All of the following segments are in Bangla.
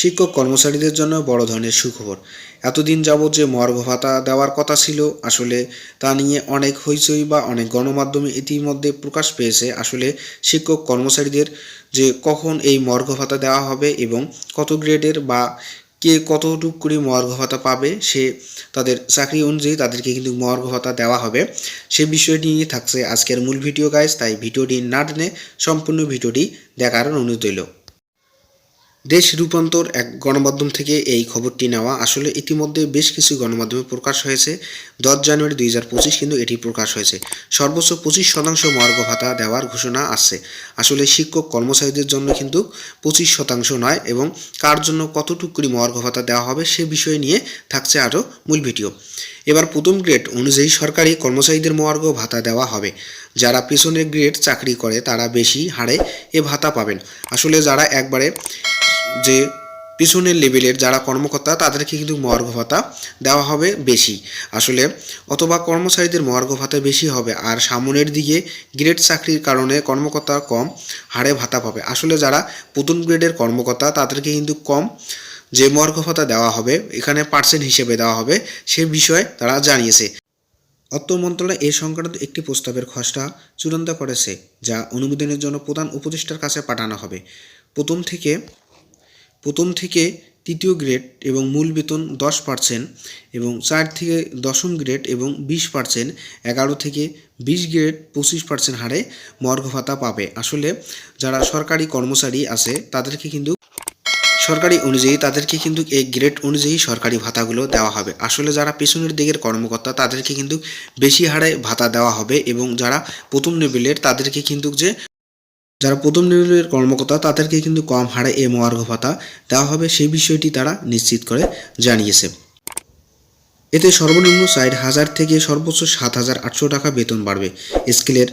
শিক্ষক কর্মচারীদের জন্য বড় ধরনের সুখবর। এতদিন যাবৎ যে মর্গ ভাতা দেওয়ার কথা ছিল, আসলে তা নিয়ে অনেক হইচই বা অনেক গণমাধ্যমে ইতিমধ্যে প্রকাশ পেয়েছে। আসলে শিক্ষক কর্মচারীদের যে কখন এই মর্গ ভাতা দেওয়া হবে এবং কত গ্রেডের বা কে কতটুক করে মর্গ ভাতা পাবে, সে তাদের চাকরি অনুযায়ী তাদেরকে কিন্তু মর্গ ভাতা দেওয়া হবে। সে বিষয়টি নিয়ে থাকছে আজকের মূল ভিডিও গাইজ তাই ভিডিওটি না টেনে সম্পূর্ণ ভিডিওটি দেখার অনুরোধ রইল। দেশ রূপান্তর এক গণমাধ্যম থেকে এই খবরটি নেওয়া। আসলে ইতিমধ্যে বেশ কিছু গণমাধ্যমে প্রকাশ হয়েছে। দশ জানুয়ারি দুই হাজার পঁচিশ কিন্তু এটি প্রকাশ হয়েছে। সর্বোচ্চ পঁচিশ শতাংশ মর্গ ভাতা দেওয়ার ঘোষণা আসছে। আসলে শিক্ষক কর্মচারীদের জন্য কিন্তু পঁচিশ শতাংশ নয় এবং কার জন্য কতটুকু করে মর্গ ভাতা দেওয়া হবে সে বিষয় নিয়ে থাকছে আরও মূল ভিডিও। এবার প্রথম গ্রেড অনুযায়ী সরকারি কর্মচারীদের মর্গ ভাতা দেওয়া হবে। যারা পেছনের গ্রেড চাকরি করে তারা বেশি হারে এ ভাতা পাবেন। আসলে যারা একবারে যে পিছনের লেভেলের যারা কর্মকর্তা, তাদেরকে কিন্তু মহার্ঘ ভাতা দেওয়া হবে বেশি। আসলে অথবা কর্মচারীদের মহার্ঘ ভাতা বেশি হবে আর সামনের দিকে গ্রেড চাকরির কারণে কর্মকর্তা কম হারে ভাতা পাবে। আসলে যারা প্রথম গ্রেডের কর্মকর্তা, তাদেরকে কিন্তু কম যে মর্গ ভাতা দেওয়া হবে, এখানে পার্সেন্ট হিসেবে দেওয়া হবে, সে বিষয়ে তারা জানিয়েছে। অর্থ মন্ত্রণালয় এ সংক্রান্ত একটি প্রস্তাবের খসড়া চূড়ান্ত করেছে, যা অনুমোদনের জন্য প্রধান উপদেষ্টার কাছে পাঠানো হবে। প্রথম থেকে প্রথম থেকে তৃতীয় গ্রেড এবং মূল বেতন দশ পার্সেন্ট এবং চার থেকে দশম গ্রেড এবং বিশ পার্সেন্ট এগারো থেকে বিশ গ্রেড পঁচিশ পার্সেন্ট হারে মর্গ ভাতা পাবে। আসলে যারা সরকারি কর্মচারী আছে, তাদেরকে কিন্তু সরকারি অনুযায়ী, তাদেরকে কিন্তু এই গ্রেড অনুযায়ী সরকারি ভাতাগুলো দেওয়া হবে। আসলে যারা পেছনের দিকের কর্মকর্তা, তাদেরকে কিন্তু বেশি হারে ভাতা দেওয়া হবে এবং যারা প্রথম লেভেলের, তাদেরকে কিন্তু যে যারা প্রথম লেভেলের কর্মকর্তা তাদেরকে কিন্তু কম হারে এ মহার্ঘ ভাতা দেওয়া হবে, সেই বিষয়টি তারা নিশ্চিত করে জানিয়েছে। এতে সর্বনিম্ন ষাট হাজার থেকে সর্বোচ্চ সাত হাজার আটশো টাকা বেতন বাড়বে। স্কেলের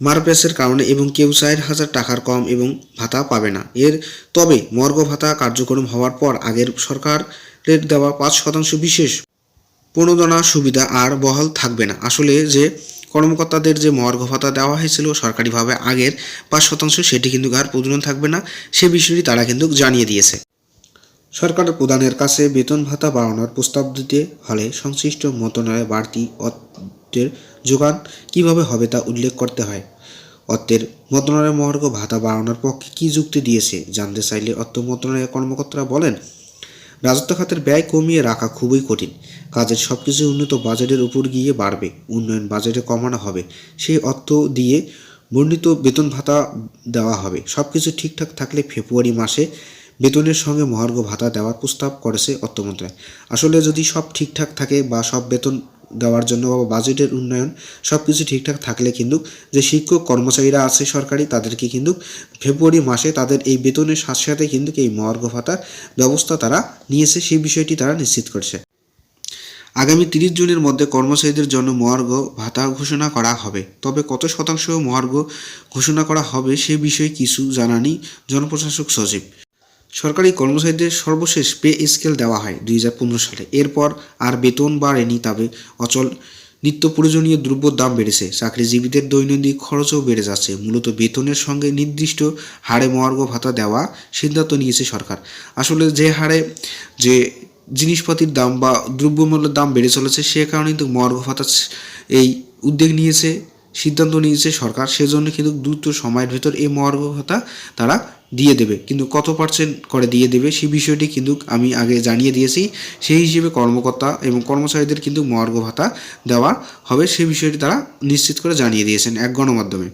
মারপ্যাসের কারণে এবং কেউ ষাট হাজার টাকার কম এবং ভাতা পাবে না। এর তবে মর্গ ভাতা কার্যক্রম হওয়ার পর আগের সরকারের দেওয়া পাঁচ শতাংশ বিশেষ প্রণোদনা সুবিধা আর বহাল থাকবে না। আসলে যে কর্মকর্তাদের যে মর্গ ভাতা দেওয়া হয়েছিল সরকারিভাবে আগের পাঁচ শতাংশ, সেটি কিন্তু আর প্রযোজন থাকবে না। সে বিষয়টি তারা কিন্তু জানিয়ে দিয়েছে। সরকার প্রধানের কাছে বেতন ভাতা বাড়ানোর প্রস্তাব দিতে হলে সংশ্লিষ্ট মন্ত্রণালয়ে বাড়তি অর্থের যোগান কীভাবে হবে তা উল্লেখ করতে হয়। অর্থের মন্ত্রণালয় মহার্ঘ ভাতা বাড়ানোর পক্ষে কী যুক্তি দিয়েছে, জানতে চাইলে অর্থ মন্ত্রণালয়ের কর্মকর্তারা বলেন রাজস্ব খাতের ব্যয় কমিয়ে রাখা খুবই কঠিন। কাজের সব কিছু উন্নত বাজেটের উপর গিয়ে বাড়বে। উন্নয়ন বাজেটে কমানো হবে। সেই অর্থ দিয়ে বর্ণিত বেতন ভাতা দেওয়া হবে। সব কিছু ঠিকঠাক থাকলে ফেব্রুয়ারি মাসে বেতনের সঙ্গে মহার্ঘ ভাতা দেওয়ার প্রস্তাব করেছে অর্থমন্ত্রায় আসলে যদি সব ঠিকঠাক থাকে বা সব বেতন দেওয়ার জন্য বা বাজেটের উন্নয়ন সব কিছু ঠিকঠাক থাকলে কিন্তু যে শিক্ষক কর্মচারীরা আছে সরকারি, তাদেরকে কিন্তু ফেব্রুয়ারি মাসে তাদের এই বেতনের সাথে সাথে কিন্তু এই মহার্ঘ ভাতার ব্যবস্থা তারা নিয়েছে, সেই বিষয়টি তারা নিশ্চিত করছে। আগামী তিরিশ জুনের মধ্যে কর্মচারীদের জন্য মহার্ঘ ভাতা ঘোষণা করা হবে। তবে কত শতাংশ মহার্ঘ ঘোষণা করা হবে সে বিষয়ে কিছু জানানি জনপ্রশাসক সচিব। সরকারি কর্মচারীদের সর্বশেষ পে স্কেল দেওয়া হয় দুই হাজার পনেরো সালে। এরপর আর বেতন বাড়েনি তবে অচল নিত্য প্রয়োজনীয় দ্রব্যর দাম বেড়েছে। চাকরিজীবীদের দৈনন্দিন খরচও বেড়ে যাচ্ছে। মূলত বেতনের সঙ্গে নির্দিষ্ট হারে মহার্ঘ ভাতা দেওয়া সিদ্ধান্ত নিয়েছে সরকার। আসলে যে হারে যে জিনিসপাতির দাম বা দ্রব্যমূল্যের দাম বেড়ে চলেছে, সে কারণে কিন্তু মহার্ঘ ভাতা এই উদ্যোগ নিয়েছে, সিদ্ধান্ত নিয়েছে সরকার। সেজন্য কিন্তু দ্রুত সময়ের ভেতর এই মহার্ঘ ভাতা তারা দিয়ে দেবে। কিন্তু কত পার্সেন্ট করে দিয়ে দেবে সেই বিষয়টি কিন্তু আমি আগে জানিয়ে দিয়েছি। সেই হিসেবে কর্মকর্তা এবং কর্মচারীদের কিন্তু মর্গ ভাতা দেওয়া হবে সেই বিষয়টি তারা নিশ্চিত করে জানিয়ে দিয়েছেন এক গণমাধ্যমে।